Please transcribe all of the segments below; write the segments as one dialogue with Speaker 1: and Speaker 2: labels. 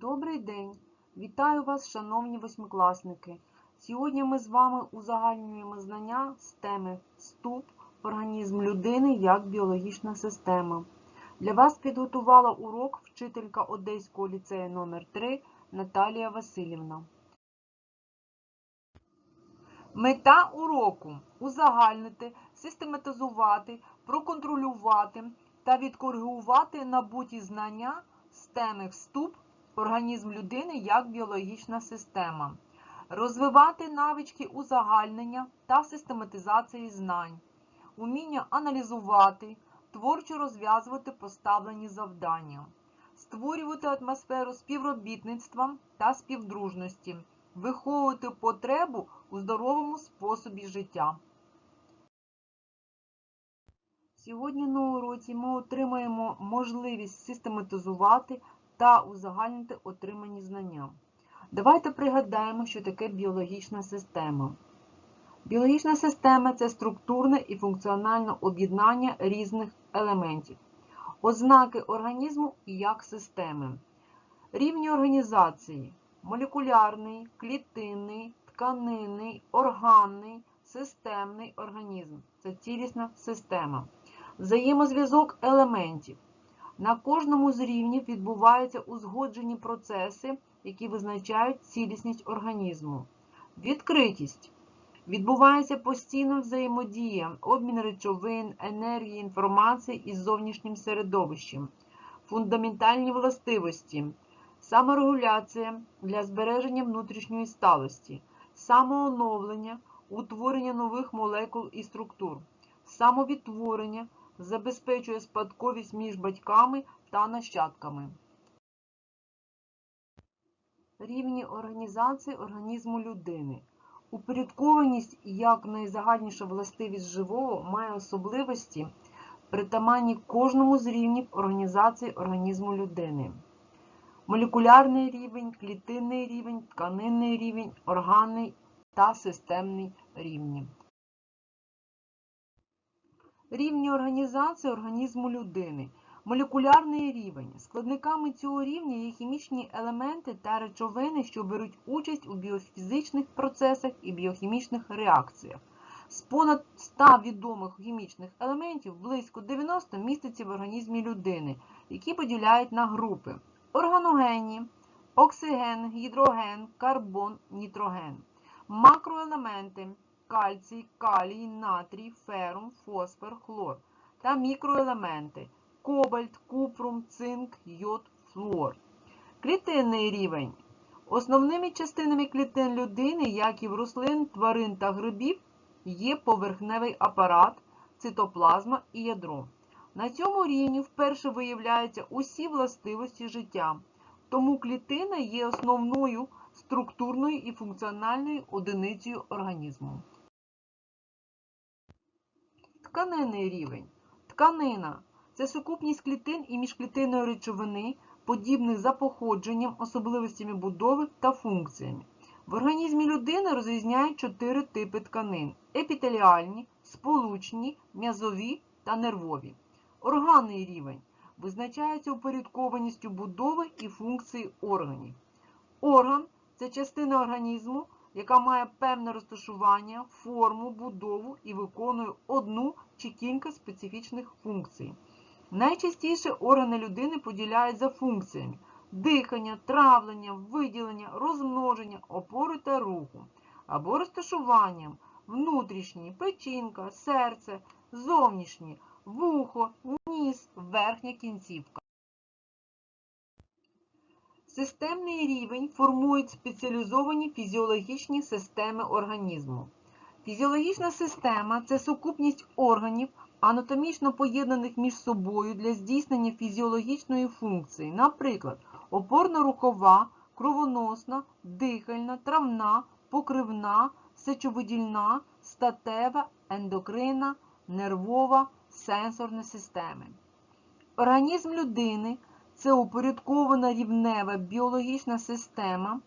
Speaker 1: Добрий день! Вітаю вас, шановні восьмикласники! Сьогодні ми з вами узагальнюємо знання з теми Вступ організм людини як біологічна система. Для вас підготувала урок вчителька Одеського ліцею номер 3 Наталія Васильівна. Мета уроку узагальнити, систематизувати, проконтролювати та відкоригувати набуті знання з теми Вступ організм людини як біологічна система, розвивати навички узагальнення та систематизації знань, уміння аналізувати, творчо розв'язувати поставлені завдання, створювати атмосферу співробітництва та співдружності, виховувати потребу у здоровому способі життя. Сьогодні на уроці ми отримаємо можливість систематизувати та узагальнити отримані знання. Давайте пригадаємо, що таке біологічна система. Біологічна система це структурне і функціональне об'єднання різних елементів, ознаки організму як системи, рівні організації молекулярний, клітинний, тканинний, органний, системний організм це цілісна система, взаємозв'язок елементів. На кожному з рівнів відбуваються узгоджені процеси, які визначають цілісність організму. Відкритість. Відбувається постійна взаємодія, обмін речовин, енергії, інформації із зовнішнім середовищем, фундаментальні властивості, саморегуляція для збереження внутрішньої сталості, самооновлення, утворення нових молекул і структур, самовідтворення забезпечує спадковість між батьками та нащадками. Рівні організації організму людини. Упорядкованість як найзагальніша властивість живого має особливості, притаманні кожному з рівнів організації організму людини. Молекулярний рівень, клітинний рівень, тканинний рівень, органний та системний рівні. Рівні організації організму людини. Молекулярний рівень. Складниками цього рівня є хімічні елементи та речовини, що беруть участь у біофізичних процесах і біохімічних реакціях. З понад 100 відомих хімічних елементів близько 90 міститься в організмі людини, які поділяють на групи органогенні, оксиген, гідроген, карбон, нітроген, макроелементи кальцій, калій, натрій, ферум, фосфор, хлор та мікроелементи кобальт, купрум, цинк, йод, флуор. Клітинний рівень. Основними частинами клітин людини, як і в рослин, тварин та грибів, є поверхневий апарат, цитоплазма і ядро. На цьому рівні вперше виявляються усі властивості життя, тому клітина є основною структурною і функціональною одиницею організму. Тканинний рівень. Тканина це сукупність клітин і міжклітинної речовини, подібних за походженням, особливостями будови та функціями. В організмі людини розрізняють чотири типи тканин: епітеліальні, сполучні, м'язові та нервові. Органний рівень визначається упорядкованістю будови і функції органів. Орган це частина організму, яка має певне розташування, форму, будову і виконує одну чи кілька специфічних функцій. Найчастіше органи людини поділяють за функціями дихання, травлення, виділення, розмноження, опори та руху, або розташуванням внутрішні, печінка, серце, зовнішні, вухо, ніс, верхня кінцівка. Системний рівень формують спеціалізовані фізіологічні системи організму. Фізіологічна система це сукупність органів, анатомічно поєднаних між собою для здійснення фізіологічної функції, наприклад, опорно-рухова, кровоносна, дихальна, травна, покривна, сечовидільна, статева, ендокринна, нервова, сенсорна системи. Організм людини це упорядкована рівнева біологічна система,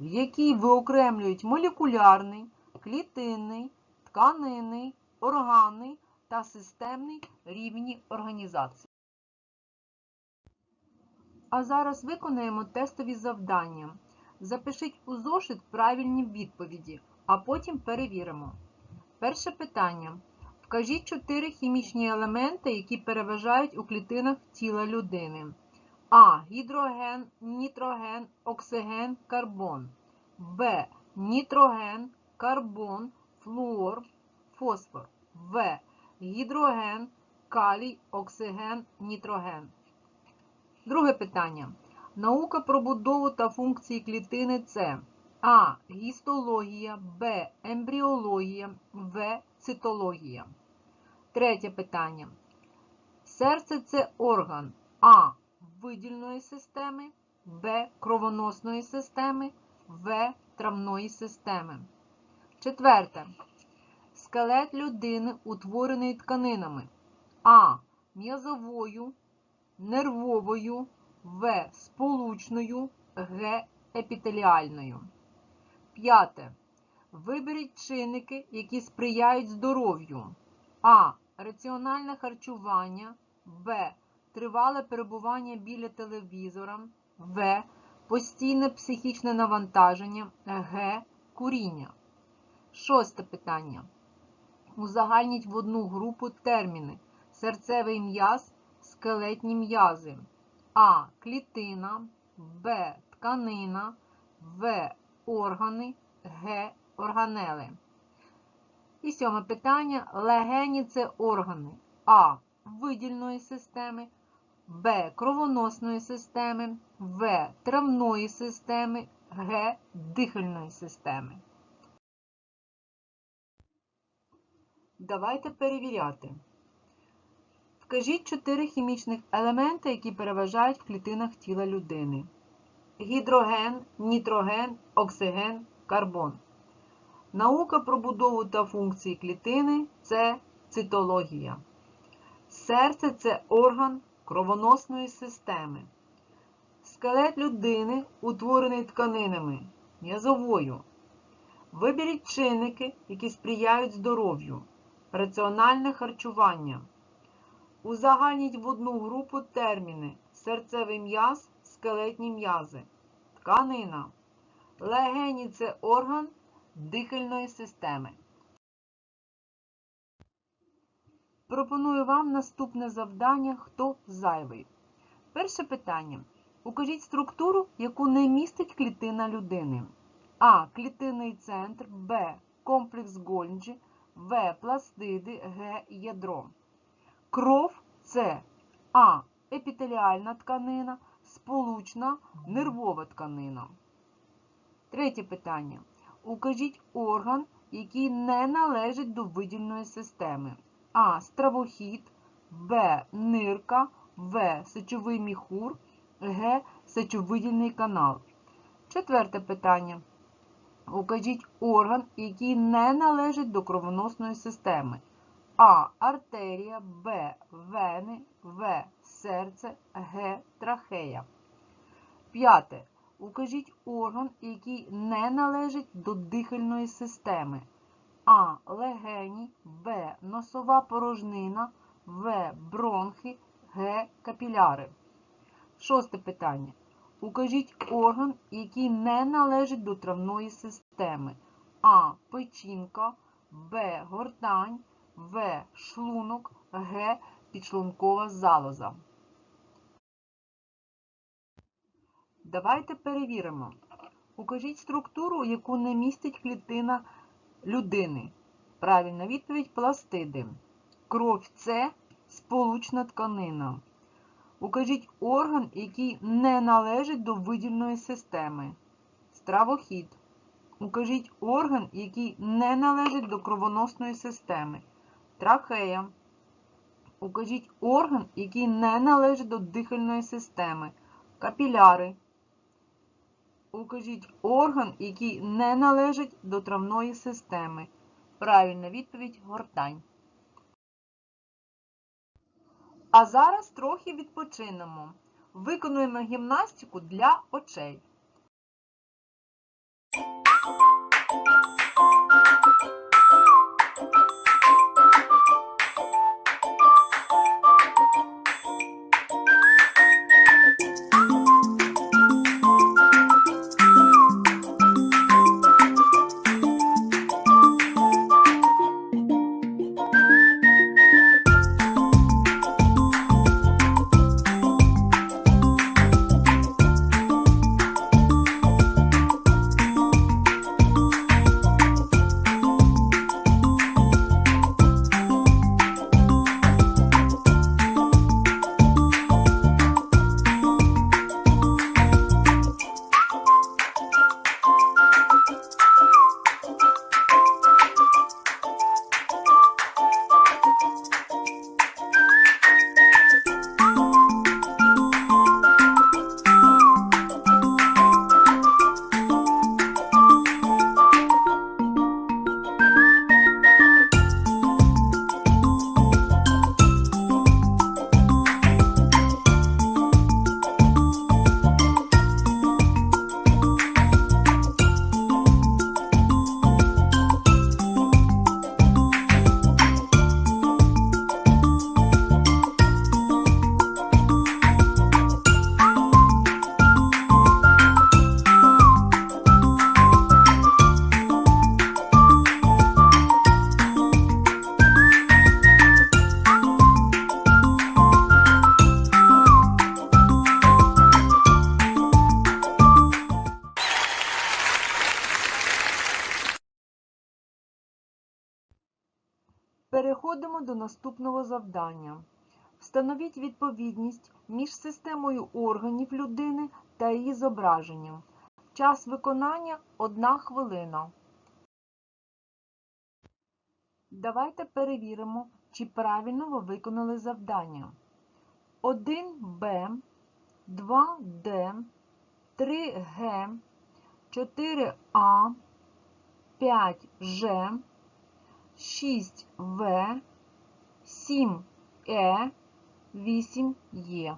Speaker 1: в якій виокремлюють молекулярний, клітинний, тканинний, органний та системний рівні організації. А зараз виконаємо тестові завдання. Запишіть у зошит правильні відповіді, а потім перевіримо. Перше питання. Вкажіть чотири хімічні елементи, які переважають у клітинах тіла людини. А. Гідроген, нітроген, оксиген, карбон. Б. Нітроген, карбон, флуор, фосфор. В. Гідроген, калій, оксиген, нітроген. Друге питання. Наука про будову та функції клітини це А. Гістологія, Б. Ембріологія, В. Цитологія. Третє питання. Серце це орган А. Видільної системи, Б. Кровоносної системи, В. Травної системи. Четверте. Скелет людини утворений тканинами А. М'язовою, нервовою, В. Сполучною, Г. Епітеліальною. П'яте. Виберіть чинники, які сприяють здоров'ю. А. Раціональне харчування. Б. Тривале перебування біля телевізора. В. Постійне психічне навантаження. Г. Куріння. Шосте питання. Узагальніть в одну групу терміни. Серцевий м'яз, скелетні м'язи. А. Клітина, Б. Тканина, В. Органи, Г. Органели. І сьоме питання. Легені це органи А. Видільної системи, Б. Кровоносної системи, В. Травної системи, Г. Дихальної системи. Давайте перевіряти. Вкажіть чотири хімічних елементи, які переважають в клітинах тіла людини. Гідроген, нітроген, оксиген, карбон. Наука про будову та функції клітини це цитологія. Серце це орган кровоносної системи. Скелет людини утворений тканинами м'язовою. Виберіть чинники, які сприяють здоров'ю. Раціональне харчування. Узагальніть в одну групу терміни серцевий м'яз, скелетні м'язи, тканина. Легені це орган дихальної системи. Пропоную вам наступне завдання Хто зайвий. Перше питання. Укажіть структуру, яку не містить клітина людини. А. Клітинний центр, Б. Комплекс Гольджі, В. Пластиди, Г. Ядро. Кров це А. Епітеліальна тканина, сполучна нервова тканина. Третє питання. Укажіть орган, який не належить до видільної системи. А. Стравохід, Б. Нирка, В. Сечовий міхур, Г. Сечовидільний канал. Четверте питання. Укажіть орган, який не належить до кровоносної системи. А. Артерія, Б. Вени, В. Серце, Г. Трахея. П'яте. Укажіть орган, який не належить до дихальної системи. А. Легені, Б. Носова порожнина, В. Бронхи, Г. Капіляри. Шосте питання. Укажіть орган, який не належить до травної системи. А. Печінка, Б. Гортань, В. Шлунок, Г. Підшлункова залоза. Давайте перевіримо. Укажіть структуру, яку не містить клітина людини. Правильна відповідь пластиди. Кров це сполучна тканина. Укажіть орган, який не належить до видільної системи. Стравохід. Укажіть орган, який не належить до кровоносної системи. Трахея. Укажіть орган, який не належить до дихальної системи. Капіляри. Укажіть орган, який не належить до травної системи. Правильна відповідь гортань. А зараз трохи відпочинемо. Виконуємо гімнастику для очей. Переходимо до наступного завдання. Встановіть відповідність між системою органів людини та її зображенням. Час виконання 1 хвилина. Давайте перевіримо, чи правильно ви виконали завдання. 1Б, 2Д, 3Г, 4А, 5Ж, 6В, 7Е, 8Є.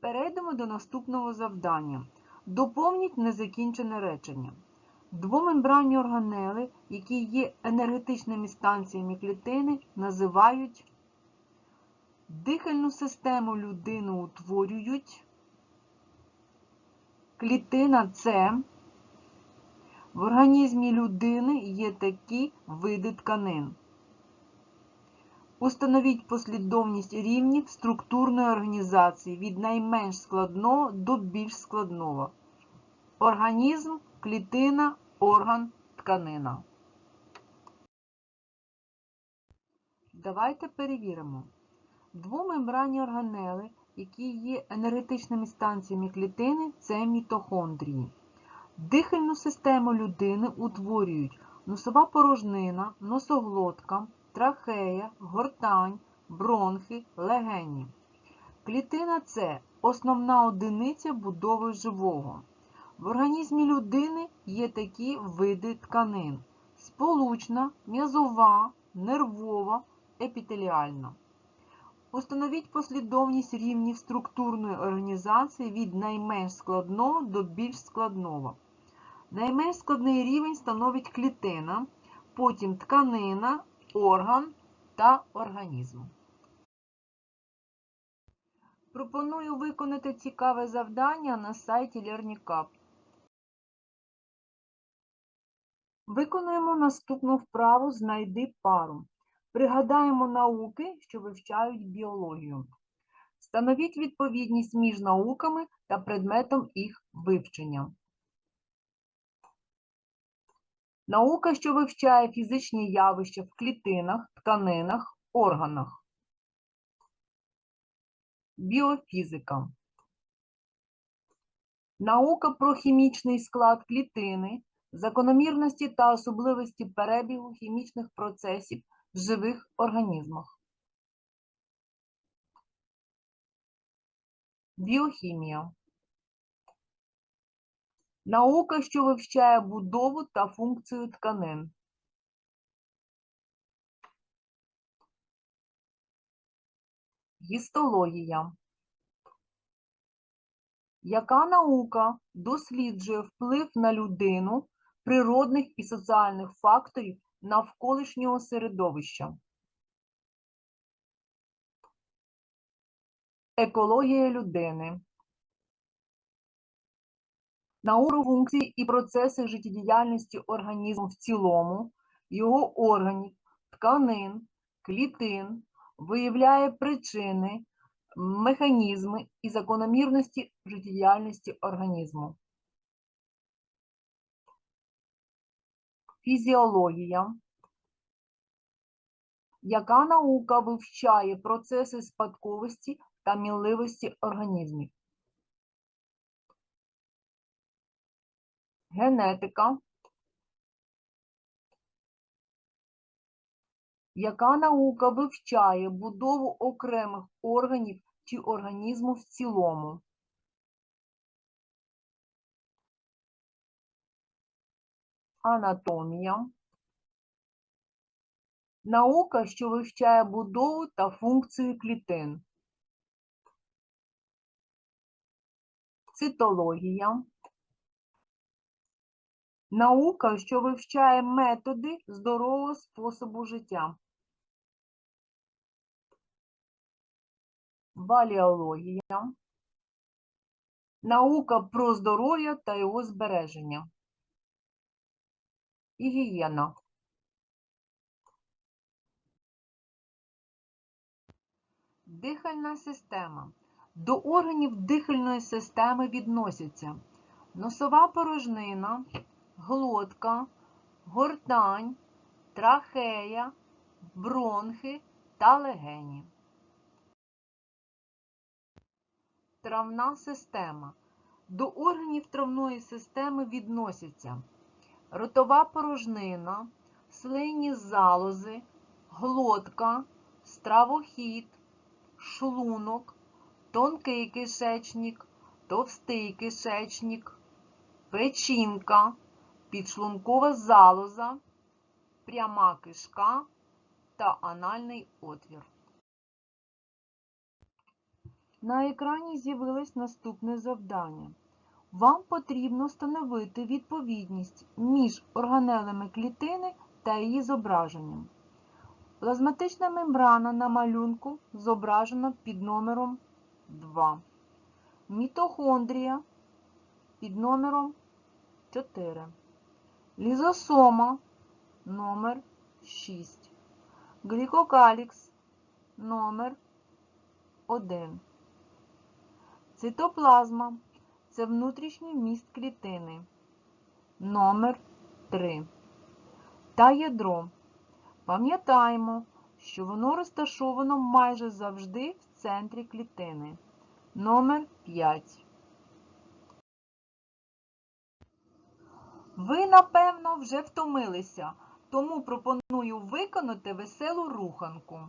Speaker 1: Перейдемо до наступного завдання. Доповніть незакінчене речення. Двомембранні органели, які є енергетичними станціями клітини, називають дихальну систему людини утворюють клітина С. В організмі людини є такі види тканин. Установіть послідовність рівнів структурної організації від найменш складного до більш складного. Організм, клітина, орган, тканина. Давайте перевіримо. Двомембранні органели, які є енергетичними станціями клітини, це мітохондрії. Дихальну систему людини утворюють носова порожнина, носоглотка, трахея, гортань, бронхи, легені. Клітина це основна одиниця будови живого. В організмі людини є такі види тканин: сполучна, м'язова, нервова, епітеліальна. Установіть послідовність рівнів структурної організації від найменш складного до більш складного. Найменш складний рівень становить клітина, потім тканина, орган та організм. Пропоную виконати цікаве завдання на сайті LearningCup. Виконуємо наступну вправу Знайди пару. Пригадаємо науки, що вивчають біологію. Встановіть відповідність між науками та предметом їх вивчення. Наука, що вивчає фізичні явища в клітинах, тканинах, органах. Біофізика. Наука про хімічний склад клітини, закономірності та особливості перебігу хімічних процесів в живих організмах. Біохімія. Наука, що вивчає будову та функцію тканин. Гістологія. Яка наука досліджує вплив на людину природних і соціальних факторів навколишнього середовища? Екологія людини. Наука функції і процеси життєдіяльності організму в цілому, його органів, тканин, клітин, виявляє причини, механізми і закономірності життєдіяльності організму. Фізіологія. Яка наука вивчає процеси спадковості та мінливості організмів? Генетика. Яка наука вивчає будову окремих органів чи організму в цілому? Анатомія. Наука, що вивчає будову та функцію клітин. Цитологія. Наука, що вивчає методи здорового способу життя. Валіологія. Наука про здоров'я та його збереження. Гігієна. Дихальна система. До органів дихальної системи відносяться носова порожнина, глотка, гортань, трахея, бронхи та легені. Травна система. До органів травної системи відносяться ротова порожнина, слинні залози, глотка, стравохід, шлунок, тонкий кишечник, товстий кишечник, печінка, підшлункова залоза, пряма кишка та анальний отвір. На екрані з'явилось наступне завдання. Вам потрібно встановити відповідність між органелами клітини та її зображенням. Плазматична мембрана на малюнку зображена під номером 2. Мітохондрія під номером 4. Лізосома номер 6. Глікокалікс номер 1. Цитоплазма це внутрішній вміст клітини. Номер 3. Та ядро. Пам'ятаємо, що воно розташовано майже завжди в центрі клітини. Номер 5. Ви, напевно, вже втомилися, тому пропоную виконати веселу руханку.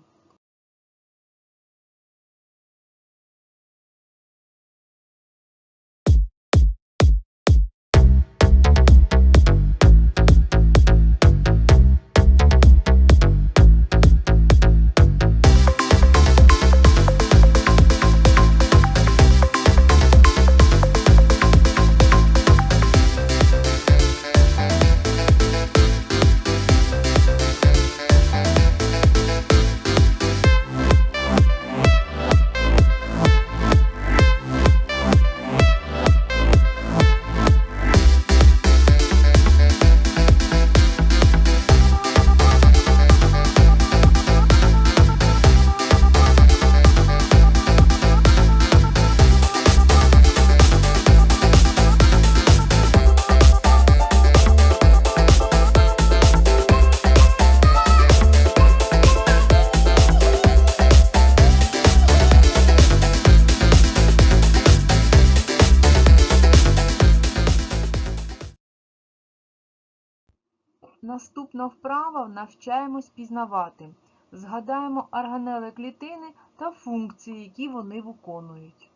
Speaker 1: Наступна вправа навчаємось пізнавати. Згадаємо органели клітини та функції, які вони виконують.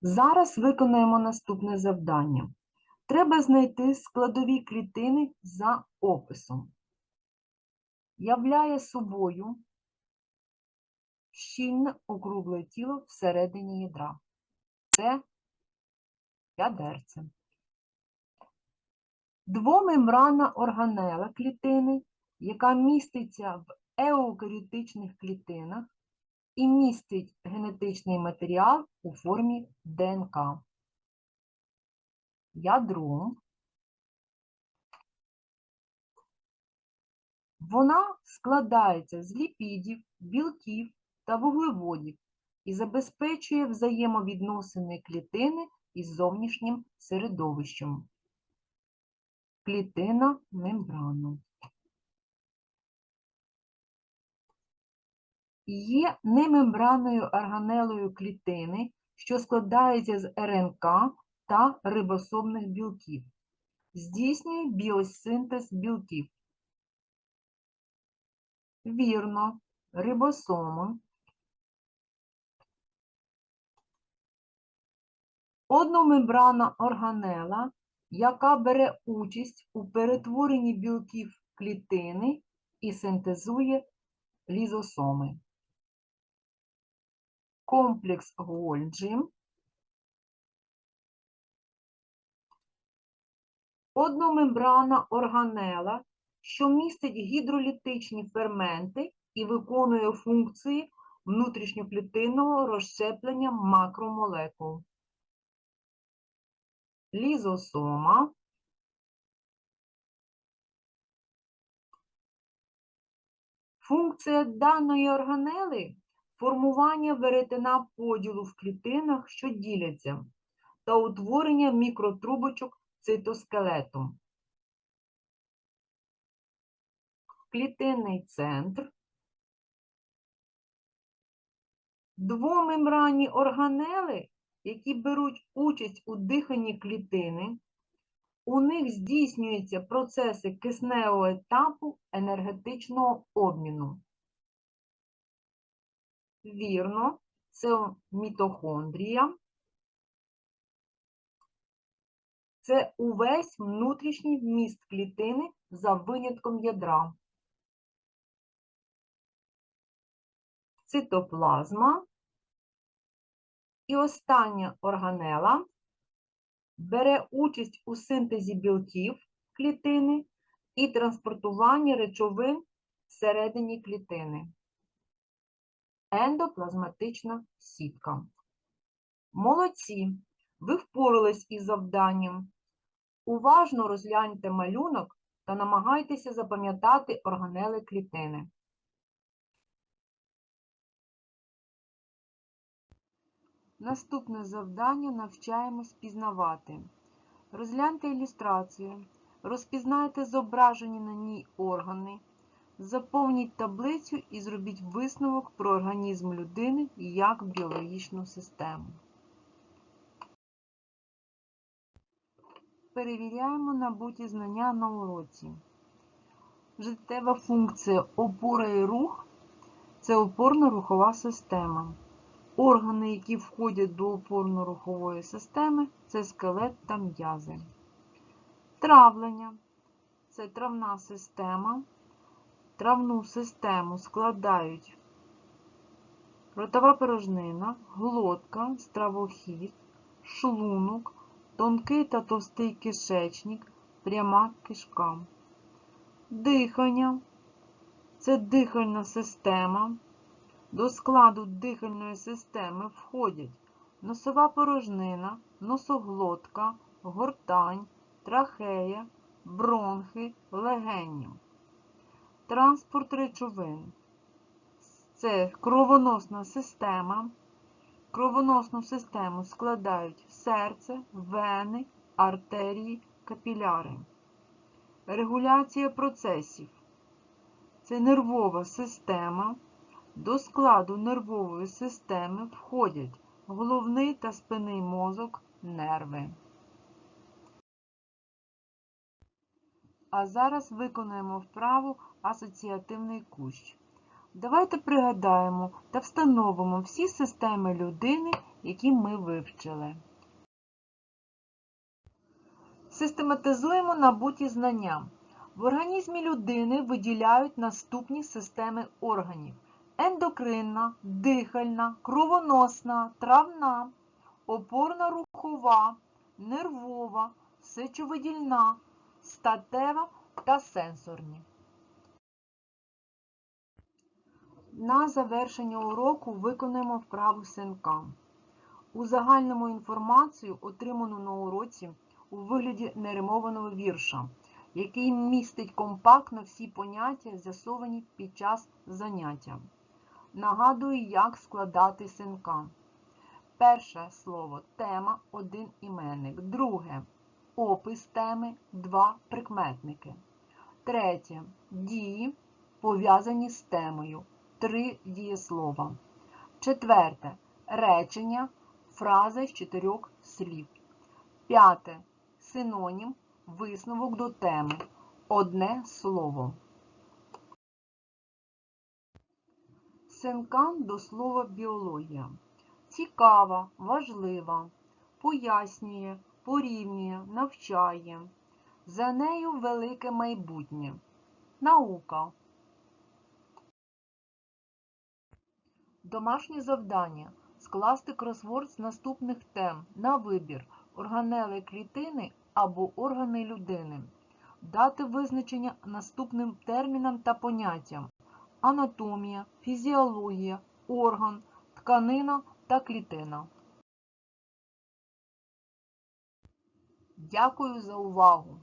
Speaker 1: Зараз виконаємо наступне завдання. Треба знайти складові клітини за описом. Являє собою щільне округле тіло всередині ядра. Це ядерце. Двомембранна органела клітини, яка міститься в еукаріотичних клітинах і містить генетичний матеріал у формі ДНК. Ядро. Вона складається з ліпідів, білків та вуглеводів і забезпечує взаємовідносини клітини із зовнішнім середовищем клітина мембрана. Є немембранною органелою клітини, що складається з РНК та рибосомних білків. Здійснює біосинтез білків. Вірно, рибосоми Одномембранна органела яка бере участь у перетворенні білків клітини і синтезує лізосоми. Комплекс Гольджі. Одномембрана органела, що містить гідролітичні ферменти і виконує функції внутрішньоклітинного розщеплення макромолекул лізосома. Функція даної органели формування веретена поділу в клітинах, що діляться, та утворення мікротрубочок цитоскелету. Клітинний центр. Двомембранні органели які беруть участь у диханні клітини, у них здійснюються процеси кисневого етапу енергетичного обміну. Вірно, це мітохондрія. Це увесь внутрішній вміст клітини за винятком ядра. Цитоплазма. І остання органела бере участь у синтезі білків клітини і транспортуванні речовин всередині клітини. Ендоплазматична сітка. Молодці! Ви впорались із завданням. Уважно розгляньте малюнок та намагайтеся запам'ятати органели клітини. Наступне завдання навчаємось пізнавати. Розгляньте ілюстрацію, розпізнайте зображені на ній органи, заповніть таблицю і зробіть висновок про організм людини як біологічну систему. Перевіряємо набуті знання на уроці. Життєва функція опора і рух це опорно-рухова система. Органи, які входять до опорно-рухової системи, це скелет та м'язи. Травлення це травна система. Травну систему складають ротова порожнина, глотка, стравохід, шлунок, тонкий та товстий кишечник, пряма кишка. Дихання це дихальна система. До складу дихальної системи входять носова порожнина, носоглотка, гортань, трахея, бронхи, легені. Транспорт речовин. Це кровоносна система. Кровоносну систему складають серце, вени, артерії, капіляри. Регуляція процесів. Це нервова система. До складу нервової системи входять головний та спинний мозок, нерви. А зараз виконуємо вправу асоціативний кущ. Давайте пригадаємо та встановимо всі системи людини, які ми вивчили. Систематизуємо набуті знання. В організмі людини виділяють наступні системи органів ендокринна, дихальна, кровоносна, травна, опорно-рухова, нервова, сечовидільна, статева та сенсорні. На завершення уроку виконуємо вправу синка. У загальному інформацію, отриману на уроці у вигляді неримованого вірша, який містить компактно всі поняття, з'ясовані під час заняття. Нагадую, як складати синка. Перше слово тема, один іменник. Друге опис теми, два прикметники. Третє дії, пов'язані з темою. Три дієслова. Четверте речення, фраза з чотирьох слів. П'яте синонім, висновок до теми. Одне слово. Синкан до слова біологія. Цікава, важлива, пояснює, порівнює, навчає. За нею велике майбутнє. Наука. Домашнє завдання. Скласти кросворд з наступних тем на вибір органели клітини або органи людини. Дати визначення наступним термінам та поняттям анатомія, фізіологія, орган, тканина та клітина. Дякую за увагу!